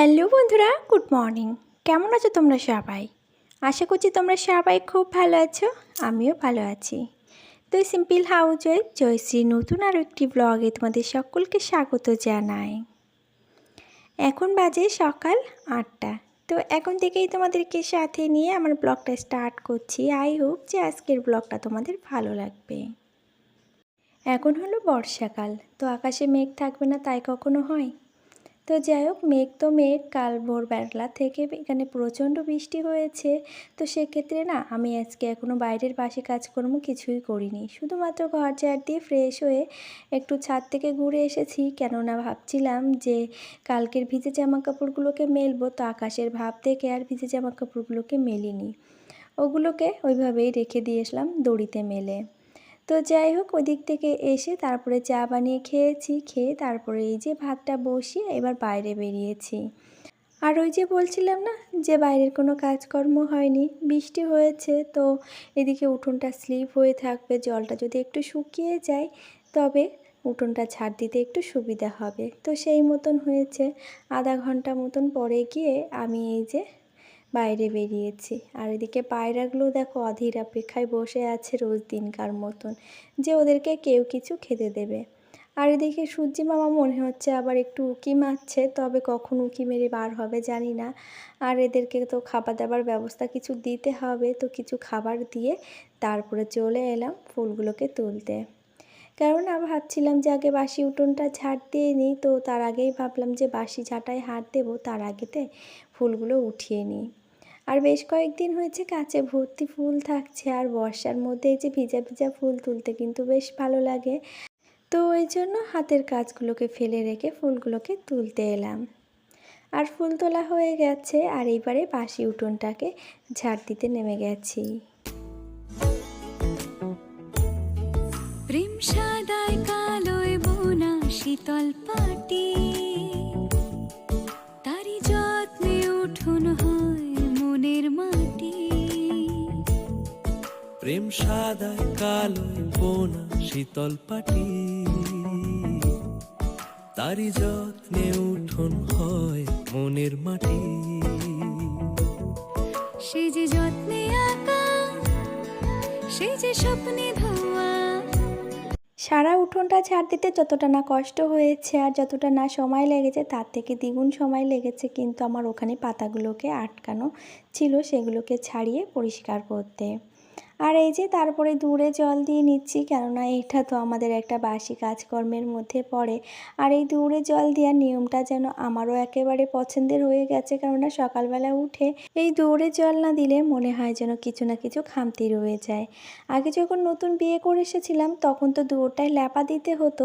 Hello বন্ধুরা, good morning. কেমন আছো তোমরা সবাই? আশা করছি তোমরা সবাই খুব ভালো আছো, আমিও ভালো আছি। তো সিম্পল হাউস ওয়াইফ জয়শ্রী নতুন আরও একটি ব্লগে তোমাদের সকলকে স্বাগত জানাই। এখন বাজে সকাল আটটা। তো এখন থেকেই তোমাদেরকে সাথে নিয়ে আমার ব্লগটা স্টার্ট করছি। আই হোপ যে আজকের ব্লগটা তোমাদের ভালো লাগবে। এখন হলো বর্ষাকাল। তো আকাশে মেঘ থাকবে না, তাই কখনো হয়? তো যাই হোক, মেঘ তো মেঘ, কাল ভোরবেলা থেকে এখানে প্রচণ্ড বৃষ্টি হয়েছে। তো সেক্ষেত্রে না, আমি আজকে এখনও বাইরের পাশে কাজকর্ম কিছুই করিনি। শুধুমাত্র ঘর ঝাড় দিয়ে ফ্রেশ হয়ে একটু ছাদ থেকে ঘুরে এসেছি। কেননা ভাবছিলাম যে কালকের ভিজে জামা কাপড়গুলোকে মেলবো, তো আকাশের ভাব থেকে আর ভিজে জামা কাপড়গুলোকে মেলিনি। ওগুলোকে ওইভাবেই রেখে দিয়ে আসলাম দড়িতে মেলে। তো যাই হোক, ওই দিক থেকে এসে তারপরে চা বানিয়ে খেয়েছি, খেয়ে তারপরে এই যে ভাতটা বসিয়ে এবার বাইরে বেরিয়েছি। আর ওই যে বলছিলাম না যে বাইরের কোনো কাজকর্ম হয়নি, বৃষ্টি হয়েছে তো এদিকে উঠোনটা স্লিপ হয়ে থাকবে, জলটা যদি একটু শুকিয়ে যায় তবে উঠোনটা ছাড় দিতে একটু সুবিধা হবে। তো সেই মতন হয়েছে, আধা ঘণ্টা মতন পরে গিয়ে আমি এই যে বাইরে বেরিয়েছি। আর এদিকে পায়রাগুলো দেখো অধীর অপেক্ষায় বসে আছে রোজ দিনকার মতন, যে ওদেরকে কেউ কিছু খেতে দেবে। আর এদিকে সূর্যি মামা মনে হচ্ছে আবার একটু উকি মারছে, তবে কখন উকি মেরে বার হবে জানি না। আর এদেরকে তো খাবার দাবার ব্যবস্থা কিছু দিতে হবে, তো কিছু খাবার দিয়ে তারপরে চলে এলাম ফুলগুলোকে তুলতে। কারণ আমি ভাবছিলাম যে আগে বাসি উঠোনটা ঝাড় দিয়ে নিই, তো তার আগেই ভাবলাম যে বাসি ঝাঁটায় হাত দেবো, তার আগেতে ফুলগুলো উঠিয়ে নিই। আর বেশ কয়েকদিন হয়েছে কাছে ভর্তি ফুল থাকছে আর বর্ষার মধ্যে এই যে ভিজা ভিজা ফুল তুলতে কিন্তু বেশ ভালো লাগে। তো ওই জন্য হাতের কাজগুলোকে ফেলে রেখে ফুলগুলোকে তুলতে এলাম। আর ফুল তোলা হয়ে গেছে আর এইবারে বাসি উঠোনটাকে ঝাড় দিতে নেমে গেছি। প্রেম সাদায় কালোয় বোনা শীতল পাটি। প্রেম সাদায় কালোয় বোনা শীতল পাটি। তারি যত্নে উঠোন হয় মনের মাটি। সে যে যত্নে আঁকা সে যে স্বপ্নে ধোয়া। সারা উঠোনটা ঝাড় দিতে যতটা না কষ্ট হয়েছে আর যতটা না সময় লেগেছে তার থেকে দ্বিগুণ সময় লেগেছে কিন্তু আমার ওখানে পাতাগুলোকে আটকানো ছিল সেগুলোকে ছাড়িয়ে পরিষ্কার করতে। আর এই যে তারপরে দূরে জল দিয়ে নিচ্ছি, কেননা এটা তো আমাদের একটা বাসি কাজকর্মের মধ্যে পড়ে। আর এই দূরে জল দেওয়ার নিয়মটা যেন আমারও একেবারে পছন্দের হয়ে গেছে, কেননা সকালবেলা উঠে এই দূরে জল না দিলে মনে হয় যেন কিছু না কিছু খামতি রয়ে যায়। আগে যখন নতুন বিয়ে করে এসেছিলাম, তখন তো দূরটায় ল্যাপা দিতে হতো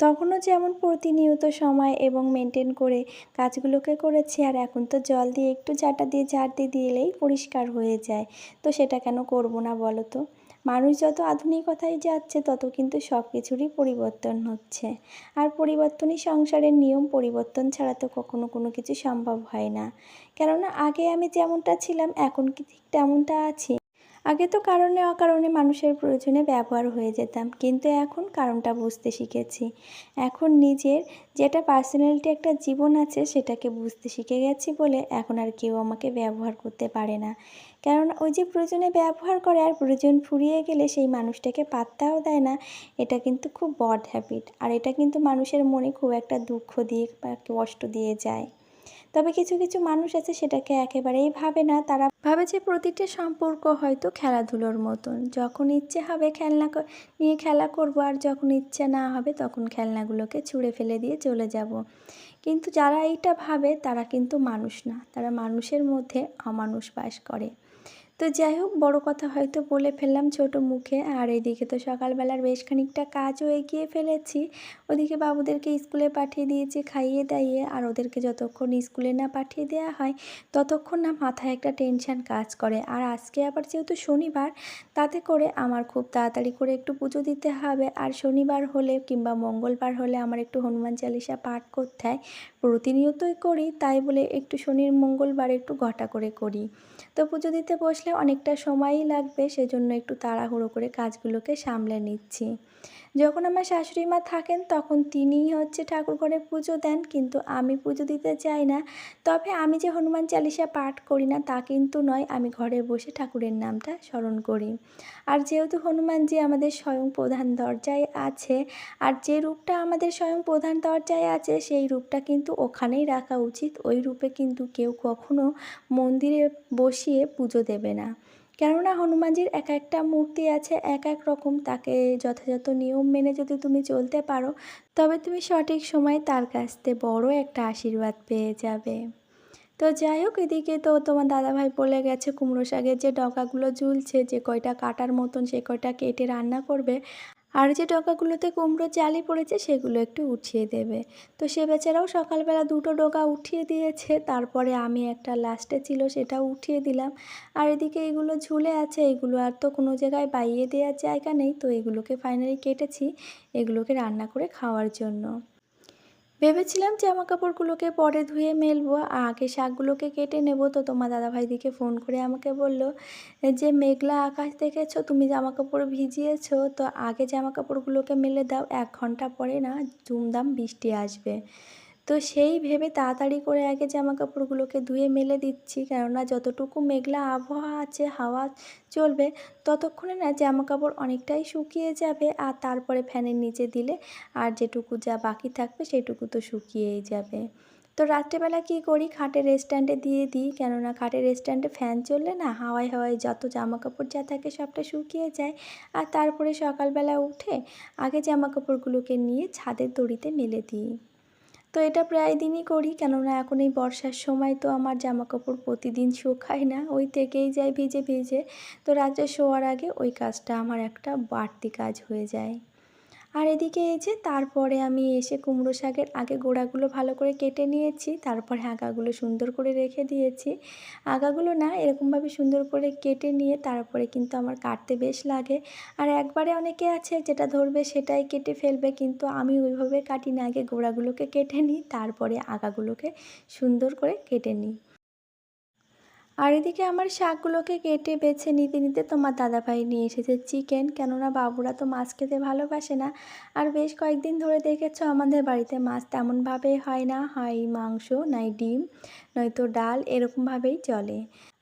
তখনও যেমন প্রতিনিয়ত সময় এবং মেনটেন করে কাজগুলোকে করেছি, আর এখন তো জল দিয়ে একটু জাটা দিয়ে ঝাড় দিয়ে দিলেই পরিষ্কার হয়ে যায়। তো সেটা কেন করব না বলো তো? মানুষ যত আধুনিকতায় যাচ্ছে, তত কিন্তু সব কিছুরই পরিবর্তন হচ্ছে। আর পরিবর্তনই সংসারের নিয়ম, পরিবর্তন ছাড়া তো কখনো কোনো কিছু সম্ভব হয় না। কেননা আগে আমি যেমনটা ছিলাম, এখন কি ঠিক তেমনটা আছি? আগে তো কারণে অকারণে মানুষের প্রয়োজনে ব্যবহার হয়ে যেতাম, কিন্তু এখন কারণটা বুঝতে শিখেছি। এখন নিজের যেটা পার্সোনালিটি একটা জীবন আছে, সেটাকে বুঝতে শিখে গেছি বলে এখন আর কেউ আমাকে ব্যবহার করতে পারে না। কারণ ওই যে প্রয়োজনে ব্যবহার করে আর প্রয়োজন ফুরিয়ে গেলে সেই মানুষটাকে পাত্তাও দেয় না, এটা কিন্তু খুব বড হ্যাবিট আর এটা কিন্তু মানুষের মনে খুব একটা দুঃখ দিয়ে বা কষ্ট দিয়ে যায়। তবে কিছু কিছু মানুষ আছে সেটাকে একেবারেই ভাবে না। তারা ভাবে যে প্রতিটা সম্পর্ক হয়তো খেলাধুলোর মতন। যখন ইচ্ছে হবে খেলনা নিয়ে খেলা করব, আর যখন ইচ্ছে না হবে তখন খেলনাগুলোকে ছুঁড়ে ফেলে দিয়ে চলে যাব। কিন্তু যারা এইটা ভাবে তারা কিন্তু মানুষ না। তারা মানুষের মধ্যে অমানুষ বাস করে। তো যাই হোক, বড় কথা হয়তো বলে ফেললাম ছোট মুখে। আর এদিকে তো সকালবেলার বেশ খানিকটা কাজও এগিয়ে ফেলেছি। ওদিকে বাবুদেরকে স্কুলে পাঠিয়ে দিয়েছি খাইয়ে দাইয়ে। আর ওদেরকে যতক্ষণ স্কুলে না পাঠিয়ে দেওয়া হয়, ততক্ষণ না মাথায় একটা টেনশন কাজ করে। আর আজকে আবার যেহেতু শনিবার, তাতে করে আমার খুব তাড়াতাড়ি করে একটু পুজো দিতে হবে। আর শনিবার হলে কিংবা মঙ্গলবার হলে আমার একটু হনুমান চালিসা পাঠ করতে হয়। প্রতিনিয়তই করি, তাই বলে একটু শনির মঙ্গলবার একটু ঘটা করে করি। তো পুজো দিতে বসলে অনেকটা সময়ই লাগবে সেজন্য একটু তাড়াহুড়ো করে কাজগুলোকে সামলে নিচ্ছি। যখন আমার শাশুড়ি মা থাকেন, তখন তিনিই হচ্ছে ঠাকুর ঘরে পুজো দেন, কিন্তু আমি পুজো দিতে চাই না। তবে আমি যে হনুমান চালিসা পাঠ করি না, তা কিন্তু নয়, আমি ঘরে বসে ঠাকুরের নামটা স্মরণ করি। আর যেহেতু হনুমানজি আমাদের স্বয়ং প্রধান দরজায় আছে, আর যে রূপটা আমাদের স্বয়ং প্রধান দরজায় আছে, সেই রূপটা কিন্তু ওখানেই রাখা উচিত। ওই রূপে কিন্তু কেউ কখনো মন্দিরে বসিয়ে পুজো দেবে না। কেননা হনুমানজির এক একটা মূর্তি আছে, এক এক রকম তাকে যথাযথ নিয়ম মেনে যদি তুমি চলতে পারো, তবে তুমি সঠিক সময় তার কাছ থেকে বড় একটা আশীর্বাদ পেয়ে যাবে। তো যাই হোক, এদিকে তো তোমার দাদাভাই বলে গেছে, কুমড়ো শাকের যে ডগাগুলো ঝুলছে, যে কয়টা কাটার মতন সে কয়টা কেটে রান্না করবে। আর যে ডোকাগুলোতে কুমড়ো জালি পড়েছে সেগুলো একটু উঠিয়ে দেবে। তো সে বেচারাও সকালবেলা দুটো ডোকা উঠিয়ে দিয়েছে, তারপরে আমি একটা লাস্টে ছিল সেটা উঠিয়ে দিলাম। আর এদিকে এগুলো ঝুলে আছে, এগুলো আর তো কোনো জায়গায় বাইয়ে দেওয়ার জায়গা নেই। তো এগুলোকে ফাইনালি কেটেছি, এগুলোকে রান্না করে খাওয়ার জন্য। ভেবেছিলাম জামা কাপড়গুলোকে পরে ধুয়ে মেলবো আগে শাকগুলোকে কেটে নেব। তো তোমার দাদাভাইদিকে ফোন করে আমাকে বলল, যে মেঘলা আকাশ দেখেছ, তুমি জামা কাপড় ভিজিয়েছো, তো আগে জামা কাপড়গুলোকে মেলে দাও, এক ঘণ্টা পরে না ধুমধাম বৃষ্টি আসবে। তো সেই ভেবে তাড়াতাড়ি করে আগে জামা কাপড়গুলোকে ধুয়ে মেলে দিচ্ছি। কেননা যতটুকু মেঘলা আবহাওয়া আছে, হাওয়া চলবে, ততক্ষণে না জামা কাপড় অনেকটাই শুকিয়ে যাবে আর তারপরে ফ্যানের নিচে দিলে আর যেটুকু যা বাকি থাকবে সেটুকু তো শুকিয়েই যাবে। তো রাত্রেবেলা কী করি? খাটের স্ট্যান্ডে দিয়ে দিই। কেননা খাটের স্ট্যান্ডে ফ্যান চললে না হাওয়ায় হাওয়ায় যত জামা কাপড় যা থাকে সবটা শুকিয়ে যায়। আর তারপরে সকালবেলা উঠে আগে জামা কাপড়গুলোকে নিয়ে ছাদের দড়িতে মেলে দিই। তো এটা প্রায় দিনই করি, কেননা এখন এই বর্ষার সময় তো আমার জামা কাপড় প্রতিদিন শুকায় না, ওই থেকেই যায় ভিজে ভিজে। তো রাত্রে শোয়ার আগে ওই কাজটা, আমার একটা বাড়তি কাজ হয়ে যায়। আর এদিকে এই যে তারপরে আমি এসে কুমড়ো শাকের আগে গোড়াগুলো ভালো করে কেটে নিয়েছি, তারপরে আগাগুলো সুন্দর করে রেখে দিয়েছি। আগাগুলো না এরকমভাবে সুন্দর করে কেটে নিয়ে তারপরে কিন্তু আমার কাটতে বেশ লাগে। আর একবারে অনেকে আছে যেটা ধরবে সেটাই কেটে ফেলবে, কিন্তু আমি ওইভাবে কাটি না আগে গোড়াগুলোকে কেটে নিই, তারপরে আগাগুলোকে সুন্দর করে কেটে নিই। আর এদিকে আমার শাকগুলোকে কেটে বেছে নিতে নিতে তোমার দাদাভাই নিয়ে এসেছে চিকেন। কেননা বাবুরা তো মাছ খেতে ভালোবাসে না। আর বেশ কয়েকদিন ধরে দেখেছ আমাদের বাড়িতে মাছ তেমনভাবে হয় না। হয় মাংস নয় ডিম, নয়তো ডাল, এরকমভাবেই চলে।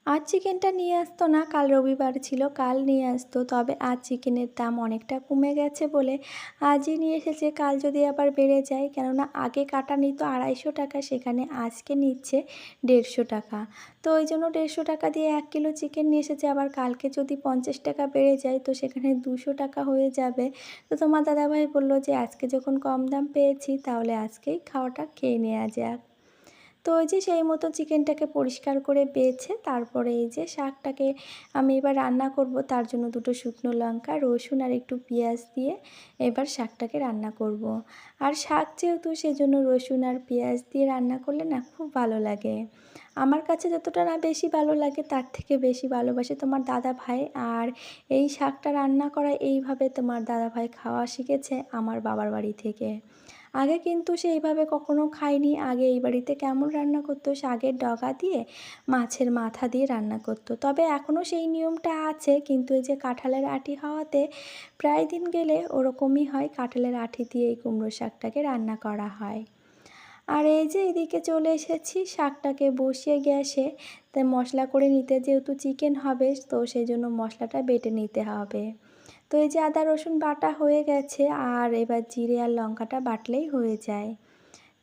আজ চিকেনটা নিয়ে আসতো না, কাল রবিবার ছিল, কাল নিয়ে আসতো। তবে আজ চিকেনের দাম অনেকটা কমে গেছে বলে আজই নিয়ে এসেছে, কাল যদি আবার বেড়ে যায়। কেননা আগে কাটা নিত আড়াইশো টাকা, সেখানে আজকে নিচ্ছে দেড়শো টাকা। তো ওই জন্য দেড়শো টাকা দিয়ে এক কিলো চিকেন নিয়ে এসেছে, আবার কালকে যদি পঞ্চাশ টাকা বেড়ে যায়, তো সেখানে দুশো টাকা হয়ে যাবে। তো তোমার দাদাভাই বলল যে, আজকে যখন কম দাম পেয়েছি, তাহলে আজকেই খাওয়াটা খেয়ে নেওয়া যাক। তো ওই যে সেই মতো চিকেনটাকে পরিষ্কার করে বেছে তারপরে এই যে শাকটাকে আমি এবার রান্না করব, তার জন্য দুটো শুকনো লঙ্কা, রসুন আর একটু পেঁয়াজ দিয়ে এবার শাকটাকে রান্না করব। আর শাক যেহেতু সেজন্য রসুন আর পেঁয়াজ দিয়ে রান্না করলে না খুব ভালো লাগে। আমার কাছে যতটা না বেশি ভালো লাগে তার থেকে বেশি ভালোবাসে তোমার দাদা ভাই। আর এই শাকটা রান্না করা এইভাবে তোমার দাদা ভাই খাওয়া শিখেছে আমার বাবার বাড়ি থেকে। আগে কিন্তু সে এইভাবে কখনো খায়নি। আগে এই বাড়িতে কেমন রান্না করতো? শাকের ডগা দিয়ে, মাছের মাথা দিয়ে রান্না করতো। তবে এখনও সেই নিয়মটা আছে। কিন্তু এই যে কাঁঠালের আটি হওয়াতে প্রায় দিন গেলে ওরকমই হয়। কাঁঠালের আটি দিয়ে এই কুমড়ো শাকটাকে রান্না করা হয়। আর এই যে এদিকে চলে এসেছি, শাকটাকে বসিয়ে গ্যাসে তাই মশলা করে নিতে যেহেতু চিকেন হবে, তো সেই জন্য মশলাটা বেটে নিতে হবে। তো এই যে আদা রসুন বাটা হয়ে গেছে, আর এবার জিরে আর লঙ্কাটা বাটলেই হয়ে যায়।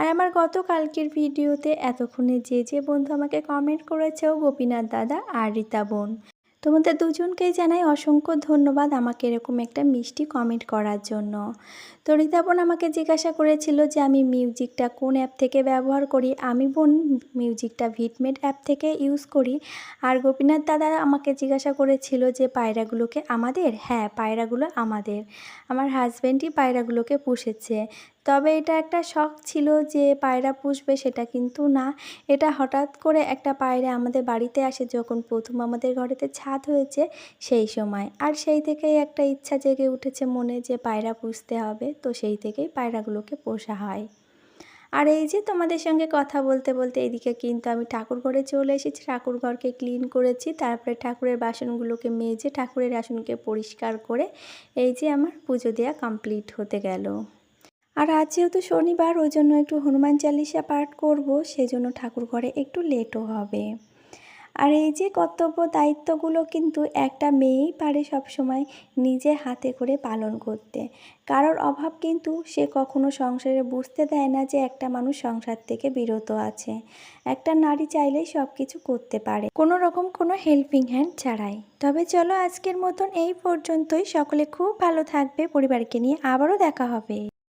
আর আমার গতকালকের ভিডিওতে এতক্ষণে যে যে বন্ধু আমাকে কমেন্ট করেছে গোপীনাথ দাদা আর রীতা বোন। তোমাদের দুজনকেই জানাই অসংখ্য ধন্যবাদ আমাকে এরকম একটা মিষ্টি কমেন্ট করার জন্য। তো রীতা বোন আমাকে জিজ্ঞাসা করেছিল যে আমি মিউজিকটা কোন অ্যাপ থেকে ব্যবহার করি? আমি বোন মিউজিকটা ভিটমেট অ্যাপ থেকে ইউজ করি। আর গোপীনাথ দাদা আমাকে জিজ্ঞাসা করেছিল যে পায়রাগুলোকে আমাদের? হ্যাঁ পায়রাগুলো আমাদের। আমার হাজব্যান্ডই পায়রাগুলোকে পুষেছে। তবে এটা একটা শখ ছিল যে পায়রা পুষবে সেটা কিন্তু না। এটা হঠাৎ করে একটা পায়রা আমাদের বাড়িতে আসে যখন প্রথম আমাদের ঘরেতে ছাদ হয়েছে সেই সময়। আর সেই থেকেই একটা ইচ্ছা জেগে উঠেছে মনে যে পায়রা পুষতে হবে, তো সেই থেকেই পায়রাগুলোকে পোষা হয়। আর এই যে তোমাদের সঙ্গে কথা বলতে বলতে এদিকে কিন্তু আমি ঠাকুর ঘরে চলে এসেছি। ঠাকুর ঘরকে ক্লিন করেছি, তারপরে ঠাকুরের বাসনগুলোকে মেজে ঠাকুরের আসনকে পরিষ্কার করে এই যে আমার পুজো দেওয়া কমপ্লিট হতে গেল। আর আজ যেহেতু শনিবার, ওই জন্য একটু হনুমান চালিসা পাঠ করব, সেজন্য ঠাকুর ঘরে একটু লেটও হবে। আর এই যে কর্তব্য দায়িত্বগুলো কিন্তু একটা মেয়েই পারে সবসময় নিজে হাতে করে পালন করতে। কারোর অভাব কিন্তু সে কখনো সংসারে বুঝতে দেয় না যে একটা মানুষ সংসার থেকে বিরত আছে। একটা নারী চাইলেই সব কিছু করতে পারে। কোনো রকম কোনো হেল্পিং হ্যান্ড ছাড়াই। তবে চলো আজকের মতন এই পর্যন্তই। সকলে খুব ভালো থাকবে। পরিবারকে নিয়ে আবারও দেখা হবে।